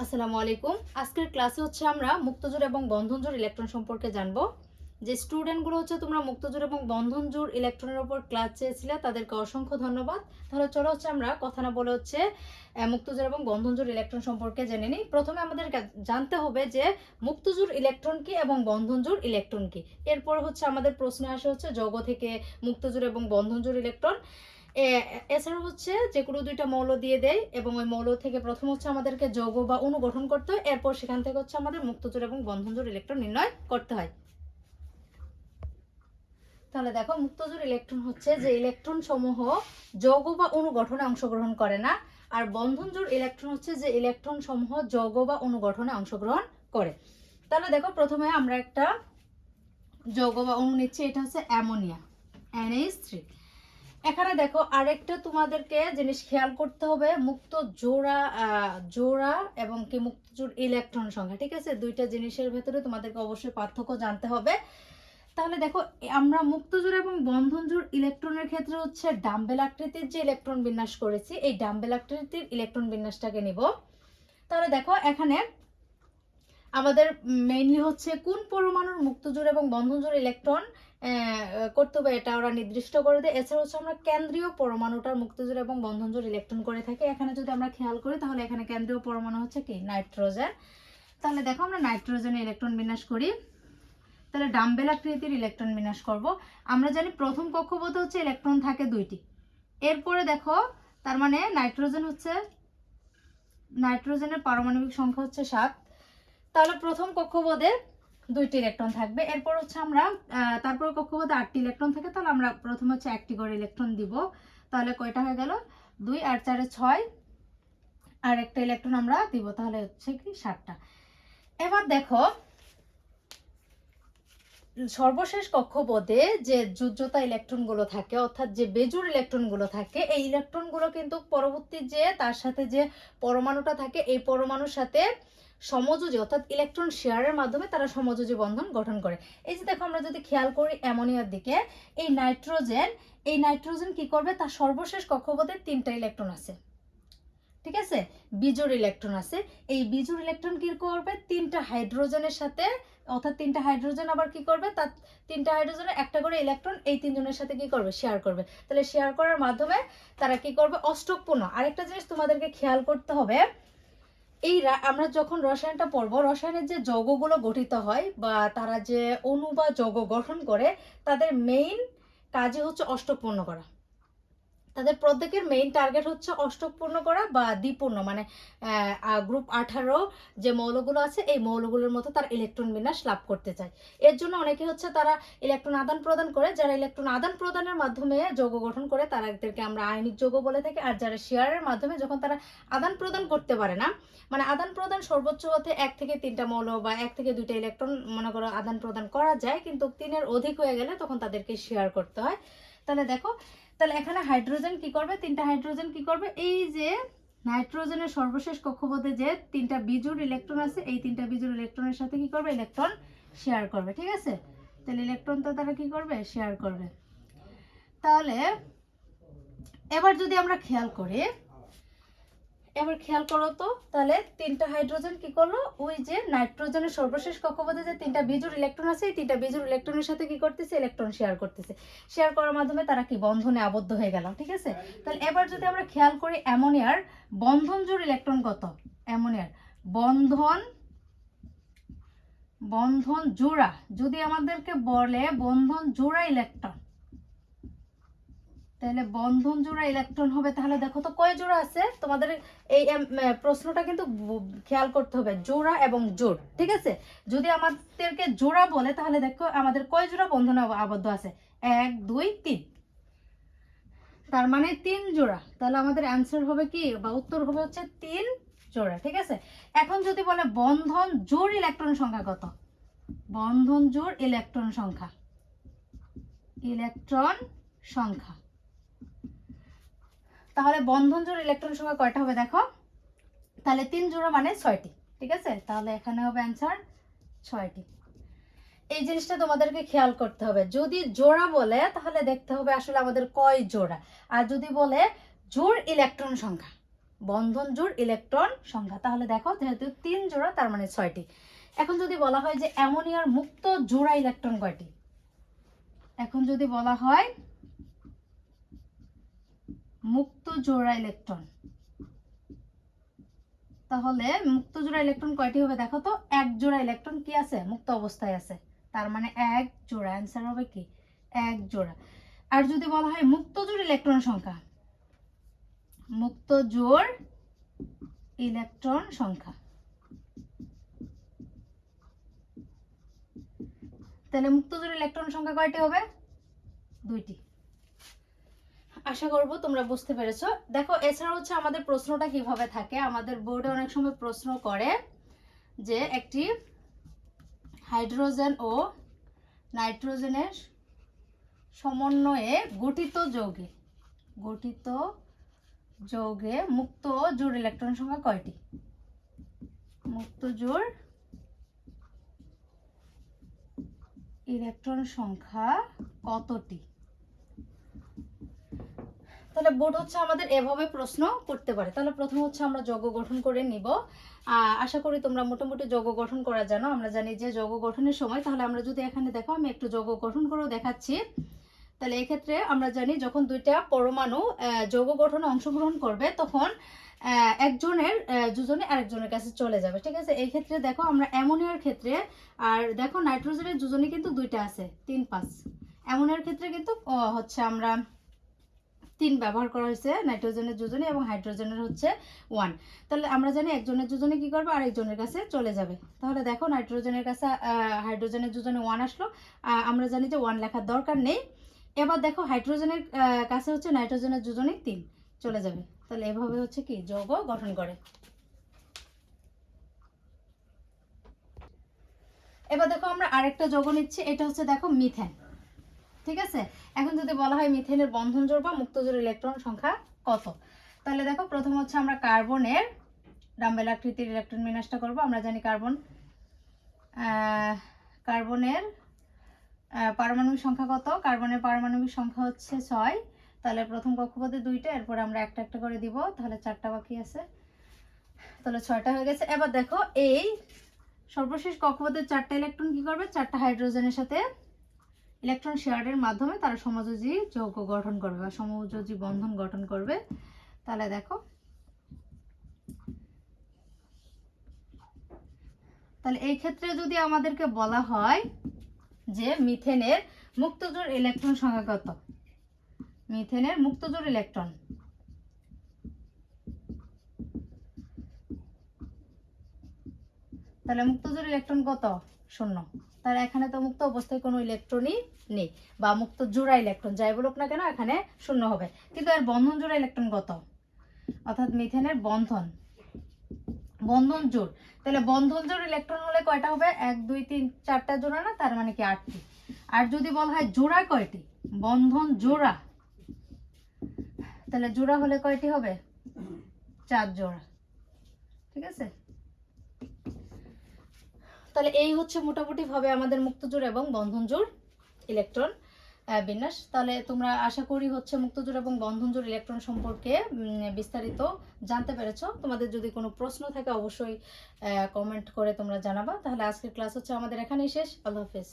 আসসালামু আলাইকুম। আজকের ক্লাসে হচ্ছে আমরা মুক্তজোড় এবং বন্ধনজোড় ইলেকট্রন সম্পর্কে জানব। যে স্টুডেন্টগুলো হচ্ছে তোমরা মুক্তজোড় এবং বন্ধনজোড় ইলেকট্রনের উপর ক্লাস চেয়েছিলে তাদেরকে অসংখ্য ধন্যবাদ। তাহলে চলো হচ্ছে আমরা কথা না বলে হচ্ছে আহ, মুক্তজোড় এবং বন্ধনজোড় ইলেকট্রন সম্পর্কে জেনে নিই। প্রথমে আমাদের জানতে হবে যে মুক্তজোড় ইলেকট্রন কি এবং বন্ধনজোড় ইলেকট্রন কি? এরপর হচ্ছে আমাদের প্রশ্নে আসে হচ্ছে যৌগ থেকে মুক্তজোড় এবং বন্ধনজোড় ইলেকট্রন এছাড়া হচ্ছে যে কোনো দুইটা মৌল দিয়ে দেয় এবং ওই মৌল থেকে প্রথম হচ্ছে আমাদেরকে যৌগ বা অণু গঠন করতে হয়। এরপর সেখান থেকে হচ্ছে আমাদের মুক্তজোড় এবং বন্ধনজোড় ইলেকট্রন নির্ণয় করতে হয়। তাহলে দেখো মুক্তজোড় ইলেকট্রন হচ্ছে যে ইলেকট্রন সমূহ যৌগ বা অণু গঠনে অংশগ্রহণ করে না। আর বন্ধনজোড় ইলেকট্রন হচ্ছে যে ইলেকট্রন সমূহ যৌগ বা অণু গঠনে অংশগ্রহণ করে। তাহলে দেখো, প্রথমে আমরা একটা যৌগ বা অণু নিচ্ছি, এটা হচ্ছে অ্যামোনিয়া এনএইচ থ্রি এখানে দেখো আরেকটা তোমাদেরকে জিনিস খেয়াল করতে হবে, মুক্ত জোড়া জোড়া এবং কি মুক্ত ইলেকট্রন সংখ্যা, ঠিক আছে? দুইটা জিনিসের ভেতরে তোমাদেরকে অবশ্যই পার্থক্য জানতে হবে। তাহলে দেখো আমরা মুক্ত জোড় এবং বন্ধন জোড় ইলেকট্রনের ক্ষেত্রে হচ্ছে ডাম্বেল আকৃতির যে ইলেকট্রন বিন্যাস করেছি, এই ডাম্বেল আকৃতির ইলেকট্রন বিন্যাসটাকে নিব। তাহলে দেখো, এখানে আমাদের মেইনলি হচ্ছে কোন পরমাণুর মুক্ত জোড় এবং বন্ধন জোড় ইলেকট্রন এটা ওরা নির্দিষ্ট করে দেয়। এছাড়া হচ্ছে আমরা কেন্দ্রীয় পরমাণুটার মুক্তজোড় এবং বন্ধনজোড় ইলেকট্রন করে থাকি। এখানে যদি আমরা খেয়াল করি, তাহলে এখানে কেন্দ্রীয় পরমাণু হচ্ছে কি? নাইট্রোজেন তাহলে দেখো, আমরা নাইট্রোজেনের ইলেকট্রন বিন্যাস করি। তাহলে ডাম্বেল আকৃতির ইলেকট্রন বিন্যাস করব। আমরা জানি প্রথম কক্ষপথে হচ্ছে ইলেকট্রন থাকে দুইটি। এরপরে দেখো, তার মানে নাইট্রোজেন হচ্ছে নাইট্রোজেনের পারমাণবিক সংখ্যা হচ্ছে সাত। তাহলে প্রথম কক্ষপথে দুইটি ইলেকট্রন থাকবে। এরপর হচ্ছে আমরা তারপর কক্ষপথে আটটি ইলেকট্রন থাকে, তাহলে আমরা প্রথমে হচ্ছে একটি করে ইলেকট্রন দিব। তাহলে কয়টা হয়ে গেল? দুই আর চারে ছয়, আর একটা ইলেকট্রন আমরা দিব, তাহলে হচ্ছে কি সাতটা। এবার দেখো, সর্বশেষ কক্ষপথে যে যোজ্যতা ইলেকট্রনগুলো থাকে, অর্থাৎ যে বেজুর ইলেকট্রনগুলো থাকে, এই ইলেকট্রনগুলো কিন্তু পরবর্তী যে, তার সাথে যে পরমাণুটা থাকে, এই পরমাণুর সাথে সমযোজী, অর্থাৎ ইলেকট্রন শেয়ারের মাধ্যমে তারা সমযোজী বন্ধন গঠন করে। এই যে দেখো, আমরা যদি খেয়াল করি অ্যামোনিয়ার দিকে, এই নাইট্রোজেন এই নাইট্রোজেন কি করবে? তার সর্বশেষ কক্ষপথে তিনটা ইলেকট্রন আছে। ঠিক আছে? বিজোড় ইলেকট্রন আছে। এই বিজোড় ইলেকট্রন কি করবে? তিনটা হাইড্রোজেনের সাথে, অর্থাৎ তিনটা হাইড্রোজেন আবার কি করবে? তার তিনটা হাইড্রোজেনের একটা করে ইলেকট্রন এই তিনজনের সাথে কি করবে? শেয়ার করবে। তাহলে শেয়ার করার মাধ্যমে তারা কি করবে? অষ্টকপূর্ণ আরেকটা জিনিস তোমাদেরকে খেয়াল করতে হবে এই আমরা যখন রসায়নটা পড়ব, রসায়নের যে যৌগগুলো গঠিত হয় বা তারা যে অণু বা যৌগ গঠন করে, তাদের মেইন কাজই হচ্ছে অষ্টপূর্ণ করা। তাদের প্রত্যেকের মেইন টার্গেট হচ্ছে অষ্টক পূর্ণ করা বা দ্বিপূর্ণ। মানে গ্রুপ আঠারো যে মৌলগুলো আছে, এই মৌলগুলোর মতো তার ইলেকট্রন বিন্যাস লাভ করতে চায়। এর জন্য অনেকে হচ্ছে তারা ইলেকট্রন আদান প্রদান করে, যারা ইলেকট্রন আদান প্রদানের মাধ্যমে যৌগ গঠন করে তাদেরকে আমরা আয়নিক যৌগ বলে থাকি। আর যারা শেয়ারের মাধ্যমে যখন তারা আদান প্রদান করতে পারে না মানে আদান প্রদান সর্বোচ্চ হতে এক থেকে তিনটা মৌল বা এক থেকে দুইটা ইলেকট্রন মনে করো, আদান প্রদান করা যায়, কিন্তু তিনের অধিক হয়ে গেলে তখন তাদেরকে শেয়ার করতে হয়। তাহলে দেখো, তাহলে এখানে হাইড্রোজেন কি করবে? তিনটা হাইড্রোজেন কি করবে? এই যে নাইট্রোজেনের সর্বশেষ কক্ষপথে যে তিনটা বিজুর ইলেকট্রন আছে, এই তিনটা বিজুর ইলেকট্রনের সাথে কি করবে? ইলেকট্রন শেয়ার করবে, ঠিক আছে? তাহলে ইলেকট্রন তো তারা কি করবে? শেয়ার করবে। তাহলে, এবার যদি আমরা খেয়াল করি এবার খেয়াল করো তো, তাহলে তিনটা হাইড্রোজেন কি করল? ওই যে নাইট্রোজেনের সর্বশেষ কক্ষপথে যে তিনটা বিজুর ইলেকট্রন আছে, এই তিনটা বিজুর ইলেকট্রনের সাথে কি করতেছে? ইলেকট্রন শেয়ার করতেছে। শেয়ার করার মাধ্যমে তারা কি বন্ধনে আবদ্ধ হয়ে গেল, ঠিক আছে? তাহলে এবার যদি আমরা খেয়াল করি, অ্যামোনিয়ার বন্ধন জোড় ইলেকট্রন কত? অ্যামোনিয়ার বন্ধন বন্ধন জোড়া, যদি আমাদেরকে বলে বন্ধন জোড়া ইলেকট্রন তাহলে বন্ধন জোড়া ইলেকট্রন হবে, তাহলে দেখো তো কয় জোড়া আছে? তোমাদের এই প্রশ্নটা কিন্তু খেয়াল করতে হবে, জোড়া এবং জোড়, ঠিক আছে? যদি আমাদেরকে জোড়া বলে, তাহলে দেখো আমাদের কয় জোড়া বন্ধন আবদ্ধ আছে? এক, দুই, তিন। তার মানে তিন জোড়া। তাহলে আমাদের অ্যান্সার হবে কি? বা উত্তর হবে হচ্ছে তিন জোড়া, ঠিক আছে? এখন যদি বলে বন্ধন জোড় ইলেকট্রন সংখ্যা কত? বন্ধন জোড় ইলেকট্রন সংখ্যা। ইলেকট্রন সংখ্যা। তাহলে বন্ধন জোড় ইলেকট্রন সংখ্যা কয়টা হবে দেখো? তাহলে তিন জোড়া মানে ছয়টি, ঠিক আছে? তাহলে এখানে হবে অ্যান্সার ছয়টি। এই জিনিসটা তোমাদেরকে খেয়াল করতে হবে। যদি জোড়া বলে, তাহলে দেখতে হবে আসলে আমাদের কয় জোড়া। আর যদি বলে জোড় ইলেকট্রন সংখ্যা, বন্ধন জোড় ইলেকট্রন সংখ্যা, তাহলে দেখো যেহেতু তিন জোড়া, তার মানে ছয়টি। এখন যদি বলা হয় যে অ্যামোনিয়ার মুক্ত জোড়া ইলেকট্রন কয়টি? এখন যদি বলা হয় মুক্ত জোড়া ইলেকট্রন তাহলে মুক্ত জোড়া ইলেকট্রন কয়টি হবে দেখো তো? এক জোড়া ইলেকট্রন কি আছে? মুক্ত অবস্থায় আছে। তার মানে এক জোড়া। অ্যান্সার হবে কি? এক জোড়া। আর যদি বলা হয় মুক্ত জোড় ইলেকট্রন সংখ্যা, মুক্ত জোড় ইলেকট্রন সংখ্যা। তাহলে মুক্ত জোড় ইলেকট্রন সংখ্যা কয়টি হবে? দুইটি। আশা করব তোমরা বুঝতে পেরেছ। দেখো, এছাড়া হচ্ছে আমাদের প্রশ্নটা কীভাবে থাকে? আমাদের বোর্ডে অনেক সময় প্রশ্ন করে যে একটি হাইড্রোজেন ও নাইট্রোজেনের সমন্বয়ে গঠিত যৌগে গঠিত যৌগে মুক্ত জোড় ইলেকট্রন সংখ্যা কয়টি? মুক্ত জোড় ইলেকট্রন সংখ্যা কতটি? তাহলে বোর্ড হচ্ছে আমাদের এভাবে প্রশ্ন করতে পারে। তাহলে প্রথম হচ্ছে আমরা যৌগ গঠন করে নিব। আশা করি তোমরা মোটামুটি যৌগ গঠন করা জানো। আমরা জানি যে যৌগ গঠনের সময়, তাহলে আমরা যদি এখানে দেখো, আমি একটু যৌগ গঠন করেও দেখাচ্ছি। তাহলে এক্ষেত্রে আমরা জানি যখন দুইটা পরমাণু যৌগ গঠনে অংশগ্রহণ করবে, তখন একজনের দুজনে আরেকজনের কাছে চলে যাবে, ঠিক আছে? এই ক্ষেত্রে দেখো, আমরা অ্যামোনিয়ার ক্ষেত্রে, আর দেখো নাইট্রোজেনের দুজনে কিন্তু দুইটা আছে, তিন পাঁচ। অ্যামোনিয়ার ক্ষেত্রে কিন্তু হচ্ছে আমরা তিন ব্যবহার করা হয়েছে, নাইট্রোজেনের যোজনে এবং হাইড্রোজেনের হচ্ছে ওয়ান তাহলে আমরা জানি একজনের যোজনে কি করবে, আর একজনের কাছে চলে যাবে। তাহলে দেখো নাইট্রোজেনের কাছে হাইড্রোজেনের যোজনে ওয়ান আসলো। আমরা জানি যে ওয়ান লেখার দরকার নেই। এবার দেখো হাইড্রোজেনের কাছে হচ্ছে নাইট্রোজেনের যোজনে তিন চলে যাবে। তাহলে এভাবে হচ্ছে কি? যৌগ গঠন করে। এবার দেখো আমরা আরেকটা যৌগ নিচ্ছি, এটা হচ্ছে দেখো মিথেন ঠিক আছে? এখন যদি বলা হয় মিথেনের বন্ধন জোড় বা মুক্ত জোড় ইলেকট্রন সংখ্যা কত? তাহলে দেখো, প্রথম হচ্ছে আমরা কার্বনের ডাম্বেল আকৃতির ইলেকট্রন বিন্যাসটা করব। আমরা জানি কার্বন কার্বনের পারমাণবিক সংখ্যা কত? কার্বনের পারমাণবিক সংখ্যা হচ্ছে ছয়। তাহলে প্রথম কক্ষপথে দুইটা, এরপর আমরা একটা একটা করে দিব। তাহলে চারটা বাকি আছে। তাহলে ছয়টা হয়ে গেছে। এবার দেখো, এই সর্বশেষ কক্ষপথের চারটা ইলেকট্রন কি করবে? চারটা হাইড্রোজেনের সাথে ইলেকট্রন শেয়ারের মাধ্যমে তারা সমযোজী যৌগ গঠন করবে বা সমযোজী বন্ধন গঠন করবে। তাহলে দেখো। তাহলে এই ক্ষেত্রে যদি আমাদেরকে বলা হয় যে মিথেনের মুক্তজোর ইলেকট্রন সংখ্যা কত? মিথেনের মুক্তজোর ইলেকট্রন তাহলে মুক্তজোড় ইলেকট্রন কত? শূন্য। তাহলে এখানে তো মুক্ত অবস্থায় কোনো ইলেকট্রনই নেই, বা মুক্ত জোড়া ইলেকট্রন যাই বলুক না কেন, এখানে শূন্য হবে। কিন্তু এর বন্ধন জোড়া ইলেকট্রন কত? অর্থাৎ মিথেনের বন্ধন। বন্ধন জোড়। তাহলে বন্ধন জোড় ইলেকট্রন হলে কয়টা হবে? এক, দুই, তিন, চারটা জোড়া না? তার মানে কি আটটি। আর যদি বলা হয় জোড়া কয়টি? বন্ধন জোড়া। তাহলে জোড়া হলে কয়টি হবে? চার জোড়া। ঠিক আছে? তাহলে এই হচ্ছে মোটামুটি ভাবে আমাদের মুক্তজোড় এবং বন্ধনজোড় ইলেকট্রন বিন্যাস। তাহলে তোমরা আশা করি হচ্ছে মুক্তজোড় এবং বন্ধনজোড় ইলেকট্রন সম্পর্কে বিস্তারিত জানতে পেরেছ। তোমাদের যদি কোনো প্রশ্ন থাকে অবশ্যই কমেন্ট করে তোমরা জানাবা। তাহলে আজকের ক্লাস হচ্ছে আমাদের এখানেই শেষ। আল্লাহ হাফেজ।